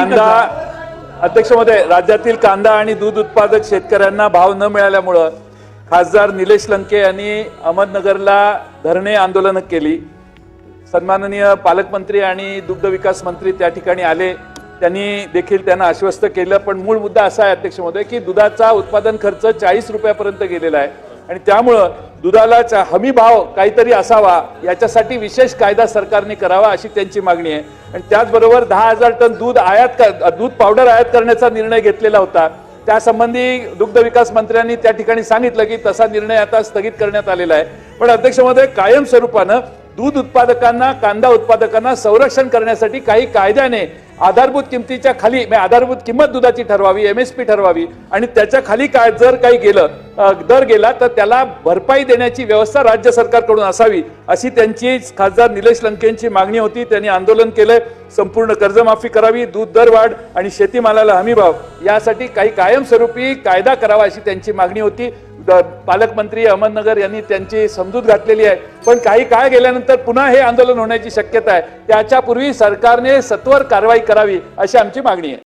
कांदा अध्यक्षमध्ये राज्यातील कांदा आणि दूध उत्पादक शेतकऱ्यांना भाव न मिळाल्यामुळं खासदार निलेश लंके यांनी अहमदनगरला धरणे आंदोलन केली. सन्माननीय पालकमंत्री आणि दुग्ध विकास मंत्री त्या ठिकाणी आले. त्यांनी देखील त्यांना आश्वस्त केलं पण मूळ मुद्दा असा आहे अध्यक्ष महोदय की दुधाचा उत्पादन खर्च चाळीस रुपयापर्यंत गेलेला आहे. आणि त्यामुळं दुधालाचा हमी भाव काहीतरी असावा याच्यासाठी विशेष कायदा सरकारने करावा अशी त्यांची मागणी आहे. आणि त्याचबरोबर दहा हजार टन दूध आयात कर- दूध पावडर आयात करण्याचा निर्णय घेतलेला होता. त्यासंबंधी दुग्ध विकास मंत्र्यांनी त्या ठिकाणी सांगितलं की तसा निर्णय आता स्थगित करण्यात आलेला आहे. पण अध्यक्ष महोदय कायम स्वरूपानं दूध उत्पादकांना कांदा उत्पादकांना संरक्षण करण्यासाठी काही कायद्याने आधारभूत किमतीच्या खाली म्हणजे आधारभूत किंमत दुधाची ठरवावी एम एस पी ठरवावी आणि त्याच्याखाली काय जर काही गेलं दर गेला तर त्याला भरपाई देण्याची व्यवस्था राज्य सरकारकडून असावी अशी त्यांची खासदार निलेश लंकेंची मागणी होती. त्यांनी आंदोलन केलंय संपूर्ण कर्जमाफी करावी दूध दर वाढ आणि शेतीमालाला हमीभाव यासाठी काही कायमस्वरूपी कायदा करावा अशी त्यांची मागणी होती. पालकमंत्री अहमदनगर यांनी त्यांची समजूत घातलेली आहे. पण काही काळ गेल्यानंतर पुन्हा हे आंदोलन होण्याची शक्यता आहे. त्याच्यापूर्वी सरकारने सत्वर कारवाई करावी अशी आमची मागणी आहे.